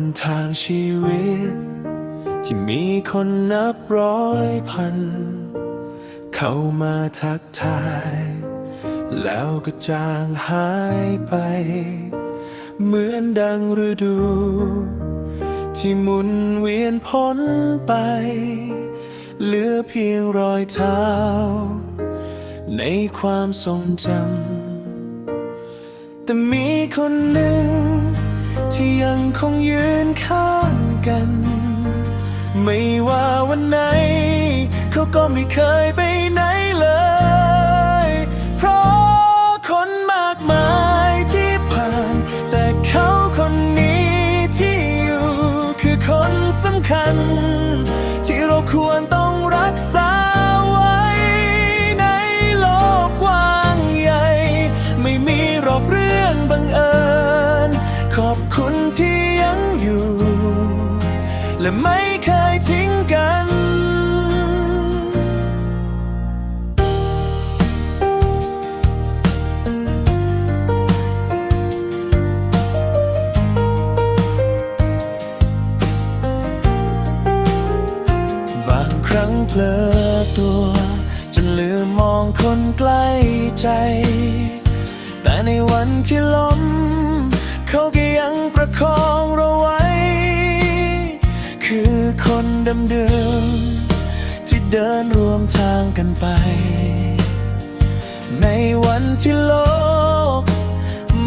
นทางชีวิต ที่มีคนนับร้อยพัน เข้ามาทักทาย แล้วก็จางหายไป เหมือนดังฤดู ที่หมุนเวียนพ้นไป เหลือเพียงรอยเท้า ในความทรงจำแต่มีคนหนึ่ง ที่ยังคงยืนข้างกัน ไม่ว่าวันไหน เขาก็ไม่เคยไปไหนเลย เพราะคนมากมายที่ผ่าน แต่เขาคนนี้ที่อยู่ คือคนสำคัญ ที่เราควรต้อง เคยทิ้งกัน บางครั้งเพลอตัว จนลืมมองคนใกล้ใจ แต่ในวันที่ล้ม เขาก็ยังประคองเราไว้ คนเดิมๆที่เดินร่วมทางกันไป ในวันที่โลก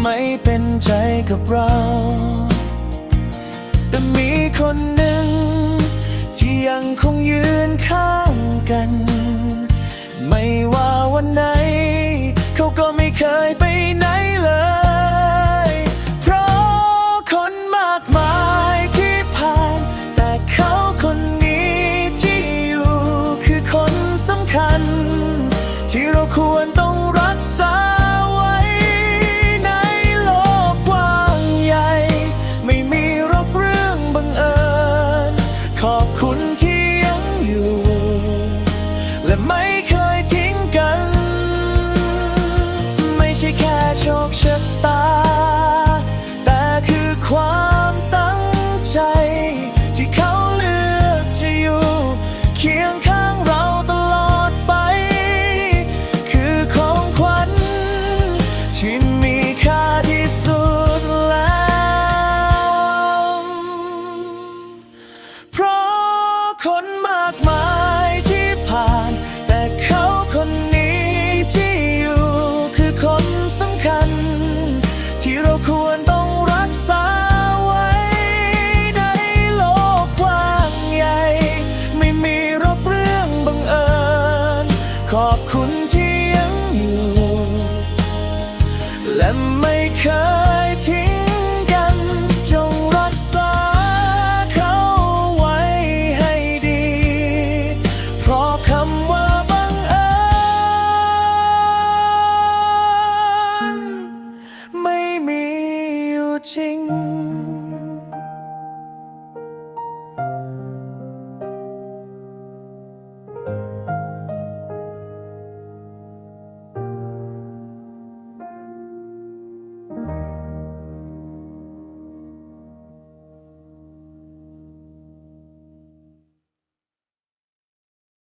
ไม่เป็นใจกับเรา แต่มีคนหนึ่ง ที่ยังคงยืนข้างกัน ไม่ว่าวันไหน เขาก็ไม่เคยไปำคัญ ที่เราควรต้อง เคยทิ้งกัน จงรักษาเขาไว้ให้ดี เพราะคำว่าบังเอิญไม่มีอยู่จริง